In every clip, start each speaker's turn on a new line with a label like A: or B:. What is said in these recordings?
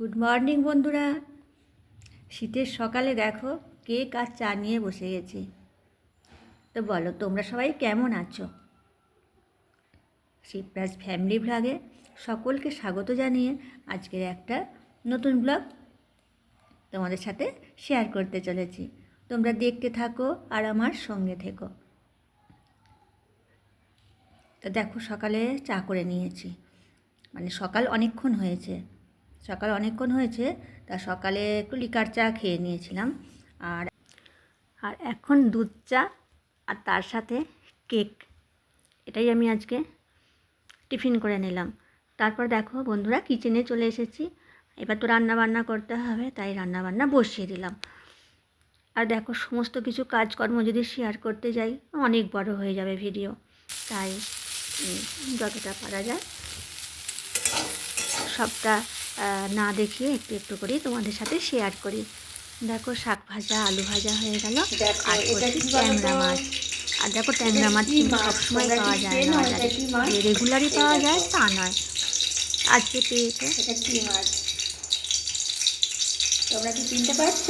A: Good morning বন্ধুরা। শীতের সকালে দেখো কেক আর চা নিয়ে বসে গেছি। তো বলো, তোমরা সবাই কেমন আছো? শিবরাজ ফ্যামিলি ভ্লগে সকলকে স্বাগত জানিয়ে আজকের একটা নতুন ব্লগ তোমাদের সাথে শেয়ার করতে চলেছি। তোমরা দেখতে থাকো আর আমার সঙ্গে থেকো। তো দেখো, সকালে চা করে নিয়েছি। মানে সকাল অনেকক্ষণ হয়েছে। সকাল অনেকক্ষণ হয়েছে, তা সকালে একটু লিকার চা খেয়ে নিয়েছিলাম। আর আর এখন দুধ চা আর তার সাথে কেক। এটাই আমি আজকে টিফিন করে নিলাম। তারপর দেখো বন্ধুরা, কিচেনে চলে এসেছি। এবার তো রান্না বান্না করতে হবে, তাই রান্না বান্না বসিয়ে দিলাম। আর দেখো সমস্ত কিছু কাজকর্ম যদি শেয়ার করতে যাই, অনেক বড় হয়ে যাবে ভিডিও তাই যতটা পারা যায়, সবটা না দেখিয়ে একটু একটু করে তোমাদের সাথে শেয়ার করি। দেখো শাক ভাজা আলু ভাজা হয়ে গেল। আর করছি
B: কি
A: ট্যাংরা মাছ। আর দেখো ট্যাংরা মাছ কিন্তু সবসময় পাওয়া যায় না বাজারে রেগুলারই পাওয়া যায় তা নয়। আজকে পেয়েছে।
B: এটা কি মাছ? তোমরা কি চিনতে পারছ?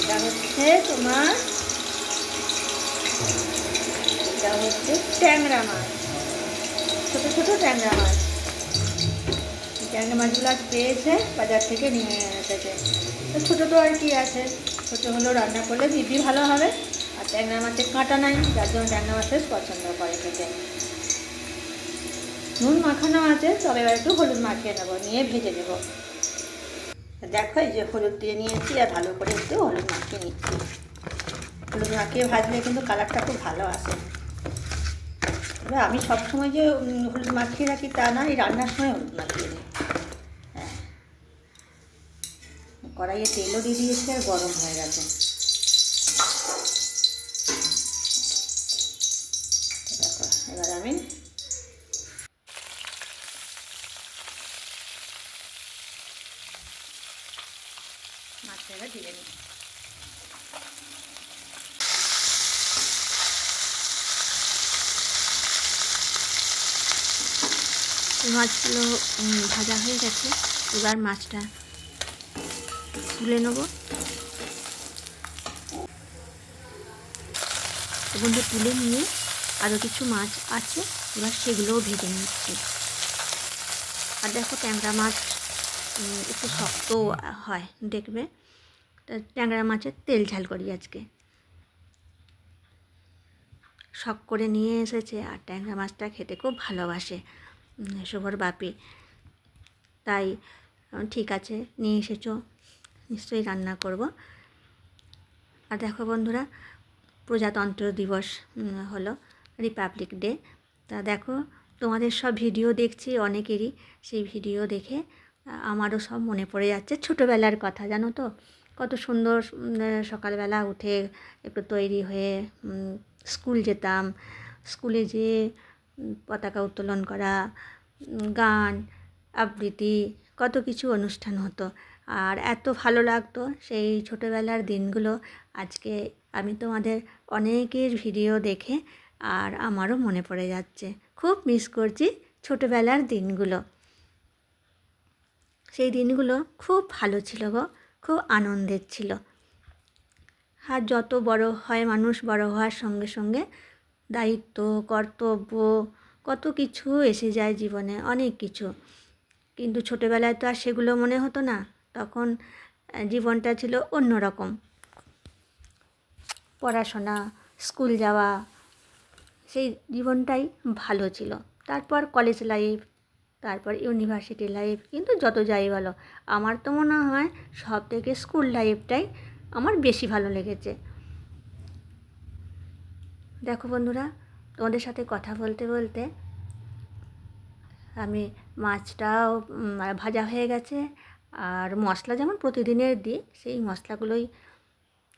B: এটা হচ্ছে তোমার এটা হচ্ছে ট্যাংরা মাছ। ছোটো ছোটো ট্যাংরা মাছ। ট্যাংরা মাছগুলো আজ পেয়েছে, বাজার থেকে নিয়ে এসেছে। তো ছোটো তো আর কি আছে। ছোটো হলেও রান্না করলে দিদি ভালো হবে, আর ট্যাংরা মাছের কাঁটা নাই, যার জন্য ট্যাংরা মাছ বেশ পছন্দ করে খেতে। নুন মাখানো আছে, তবে এবার একটু হলুদ মাখিয়ে নেব, নিয়ে ভেজে নেব। দেখো, এই যে হলুদ দিয়ে নিয়েছি, আর ভালো করে একটু হলুদ মাখিয়ে নিচ্ছি। হলুদ মাখিয়ে ভাজলে কিন্তু কালারটা খুব ভালো আসে। এবার আমি সবসময় যে হলুদ মাখিয়ে রাখি তা না, এই রান্নার সময় হলুদ মাখিয়ে নিই হ্যাঁ কড়াইয়ে তেলও দিয়ে দিয়েছি আর গরম হয়ে গেছে। এবার আমি
A: মাছগুলো ভাজা হয়ে গেছে। এবার মাছটা তুলে নেব। বন্ধু তুলে নিয়ে আরও কিছু মাছ আছে, এবার সেগুলোও ভেজে নিচ্ছি। আর দেখো ট্যাংরা মাছ একটু শক্ত হয়, দেখবে? ট্যাংরা মাছের তেল ঝাল করি আজকে। শখ করে নিয়ে এসেছে, আর ট্যাংরা মাছটা খেতে খুব ভালোবাসে শুভর বাপি। তাই ঠিক আছে, নিয়ে এসেছ। নিশ্চয়ই রান্না করব। আর দেখো বন্ধুরা, প্রজাতন্ত্র দিবস হলো রিপাবলিক ডে তা দেখো, তোমাদের সব ভিডিও দেখছি, অনেকেরই সেই ভিডিও দেখে আমারও সব মনে পড়ে যাচ্ছে ছোটোবেলার কথা, জানো তো? কত সুন্দর সকালবেলা উঠে একটু তৈরি হয়ে স্কুল যেতাম। স্কুলে যেয়ে পতাকা উত্তোলন করা গান, আবৃত্তি, কত কিছু অনুষ্ঠান হতো। আর এত ভালো লাগতো সেই ছোটোবেলার দিনগুলো। আজকে আমি তোমাদের অনেকের ভিডিও দেখে আর আমারও মনে পড়ে যাচ্ছে। খুব মিস করছি ছোটোবেলার দিনগুলো। সেই দিনগুলো খুব ভালো ছিল গো, খুব আনন্দের ছিল। আর যত বড় হয় মানুষ বড় হওয়ার সঙ্গে সঙ্গে দায়িত্ব, কর্তব্য, কত কিছু এসে যায় জীবনে, অনেক কিছু। কিন্তু ছোটোবেলায় তো আর সেগুলো মনে হতো না। তখন জীবনটা ছিল অন্যরকম। পড়াশোনা, স্কুল যাওয়া, সেই জীবনটাই ভালো ছিল। তারপর কলেজ লাইফ তারপর ইউনিভার্সিটি লাইফ কিন্তু যত যাই বলো, আমার তো মনে হয় সব থেকে স্কুল লাইফটাই আমার বেশি ভালো লেগেছে। দেখো বন্ধুরা, তোমাদের সাথে কথা বলতে বলতে আমি মাছটাও ভাজা হয়ে গেছে। আর মশলা যেমন প্রতিদিনের দিই, সেই মশলাগুলোই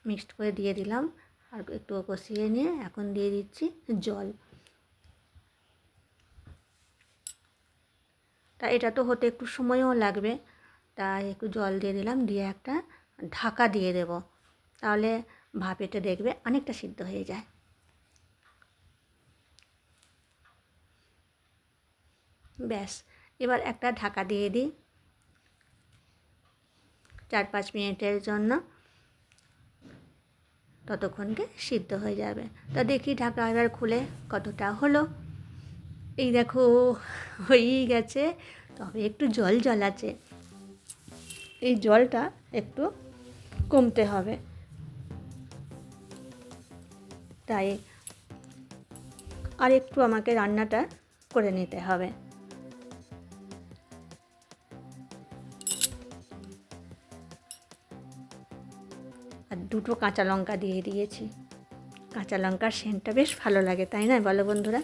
A: মিক্সড করে দিয়ে দিলাম। আর একটু কষিয়ে নিয়ে এখন দিয়ে দিচ্ছি জল। তা এটা তো হতে একটু সময়ও লাগবে। তাই একটু জল দিয়ে দিলাম, দিয়ে একটা ঢাকা দিয়ে দেব। তাহলে ভাপেটা দেখবে অনেকটা সিদ্ধ হয়ে যায়। ব্যাস, এবার একটা ঢাকা দিয়ে দিই। চার পাঁচ মিনিটের জন্য ততক্ষণকে সিদ্ধ হয়ে যাবে। তা দেখি ঢাকা এবার খুলে কতটা হলো। এই দেখো, হয়েই গেছে। তবে একটু জল জল আছে এই জলটা একটু কমতে হবে। তাই আর একটু আমাকে রান্নাটা করে নিতে হবে। দুটো কাঁচা লঙ্কা দিয়ে দিয়েছি। কাঁচা লঙ্কার সেন্টটা বেশ ভালো লাগে, তাই না? বলো বন্ধুরা।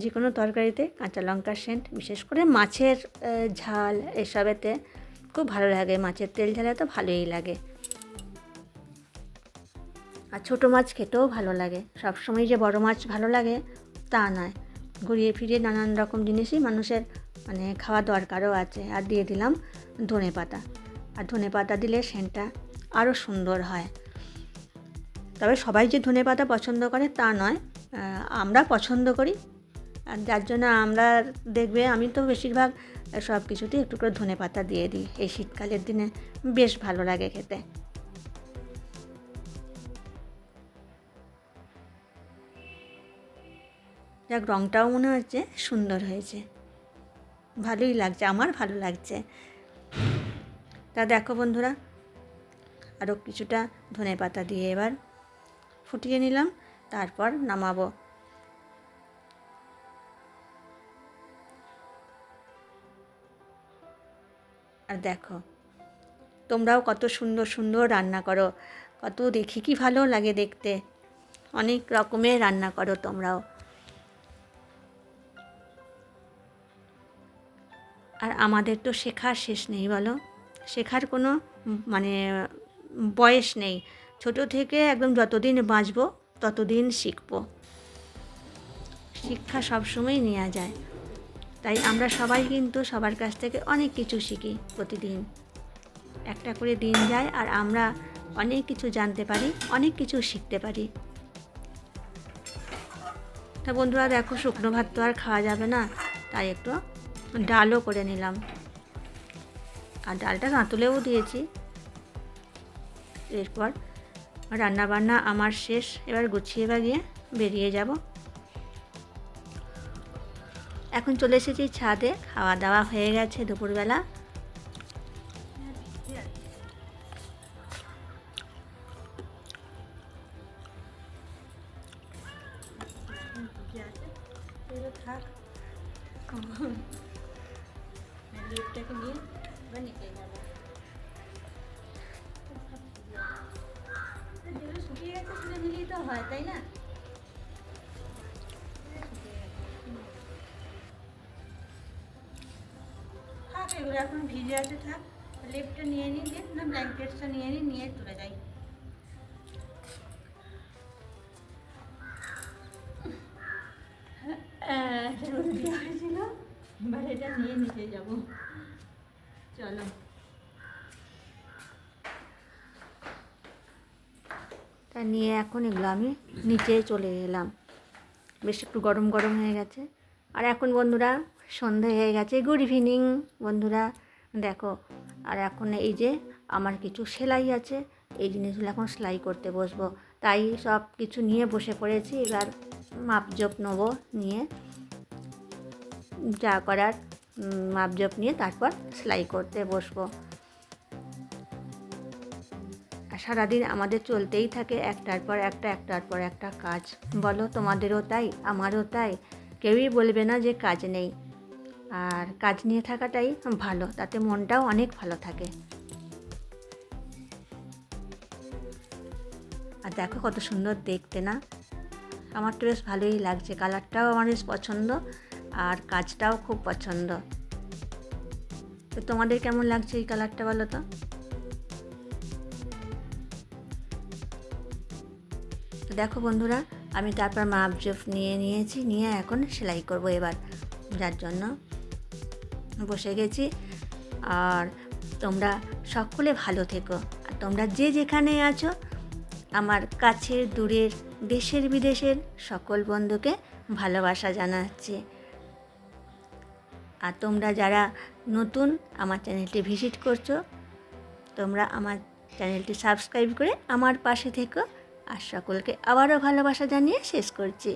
A: যে কোনো তরকারিতে কাঁচা লঙ্কার সেন্ট, বিশেষ করে মাছের ঝাল এসবেতে খুব ভালো লাগে। মাছের তেল ঝালে তো ভালোই লাগে। আর ছোটো মাছ খেতেও ভালো লাগে। সবসময় যে বড় মাছ ভালো লাগে, তা নয়। ঘুরিয়ে ফিরিয়ে নানান রকম জিনিসই মানুষের মানে খাওয়া দরকারও আছে। আর দিয়ে দিলাম ধনে পাতা আর ধনে পাতা দিলে সেন্টটা আরও সুন্দর হয়। তবে সবাই যে ধনে পাতা পছন্দ করে তা নয় আমরা পছন্দ করি। আর যার জন্য আমরা দেখবে আমি তো বেশিরভাগ সব কিছুতেই একটু করে ধনে পাতা দিয়ে দিই। এই শীতকালের দিনে বেশ ভালো লাগে খেতে। যাক রঙটাও মনে হচ্ছে সুন্দর হয়েছে। ভালোই লাগছে, আমার ভালো লাগছে। তা দেখো বন্ধুরা আরও কিছুটা ধনে পাতা দিয়ে এবার ফুটিয়ে নিলাম, তারপর নামাবো। আর দেখো, তোমরাও কত সুন্দর সুন্দর রান্না করো, কত দেখি কি ভালো লাগে দেখতে। অনেক রকমের রান্না করো তোমরাও। আর আমাদের তো শেখার শেষ নেই বলো, শেখার কোনো মানে বয়স নেই। ছোট থেকে একদম যতদিন বাঁচবো, ততদিন শিখব। শিক্ষা সবসময় নেওয়া যায়। তাই আমরা সবাই কিন্তু সবার কাছ থেকে অনেক কিছু শিখি প্রতিদিন। একটা করে দিন যায় আর আমরা অনেক কিছু জানতে পারি, অনেক কিছু শিখতে পারি। তা বন্ধুরা, দেখো শুকনো ভাত তো আর খাওয়া যাবে না, তাই একটু ডালও করে নিলাম। আর ডালটা নাতুলেও দিয়েছি। এরপর রান্না বান্না আমার শেষ। এবার গুছিয়ে বাগিয়ে বেরিয়ে যাব। এখন চলে এসেছি ছাদে। খাওয়া দাওয়া হয়ে গেছে দুপুরবেলা। থাক। নিয়ে যেগুলো শুকিয়ে গেছে সেটা নিলেই তো হয় তাই না থাক এগুলো এখন ভিজে আছে থাক লিপটা নিয়ে নিই দিয়ে না ব্ল্যাঙ্কেটসটা নিয়ে নিই নিয়ে তুলে যাই দেওয়া হয়েছিল এবার এটা নিয়ে নিতে যাব। চলো। তা নিয়ে এখন এগুলো আমি নিচে চলে এলাম। বেশ একটু গরম গরম হয়ে গেছে। আর এখন বন্ধুরা সন্ধে হয়ে গেছে। গুড ইভিনিং বন্ধুরা। দেখো, আর এখন এই যে আমার কিছু সেলাই আছে, এই জিনিসগুলো এখন সেলাই করতে বসবো। তাই সব কিছু নিয়ে বসে পড়েছি। এবার মাপজোপ নেব নিয়ে। যা করার মাপজোপ নিয়ে তারপর সেলাই করতে বসবো। সারাদিন আমাদের চলতেই থাকে একটার পর একটা, একটার পর একটা কাজ। বলো, তোমাদেরও তাই? আমারও তাই। কেউই বলবে না যে কাজ নেই। আর কাজ নিয়ে থাকাটাই ভালো, তাতে মনটাও অনেক ভালো থাকে। আর দেখো কত সুন্দর দেখতে না? আমার তো বেশ ভালোই লাগছে। কালারটাও আমার বেশ পছন্দ আর কাজটাও খুব পছন্দ। তো তোমাদের কেমন লাগছে এই কালারটা বলো তো? দেখো বন্ধুরা, আমি তারপর মাপ জোপ নিয়ে নিয়েছি, নিয়ে এখন সেলাই করব এবার। যার জন্য বসে গেছি। আর তোমরা সকলে ভালো থেকো। আর তোমরা যে যেখানে আছো, আমার কাছের, দূরের, দেশের, বিদেশের সকল বন্ধুকে ভালোবাসা জানাচ্ছি। আর তোমরা যারা নতুন আমার চ্যানেলটি ভিজিট করছ, তোমরা আমার চ্যানেলটি সাবস্ক্রাইব করে আমার পাশে থেকো। আর সকলকে আবারও ভালোবাসা জানিয়ে শেষ করছি।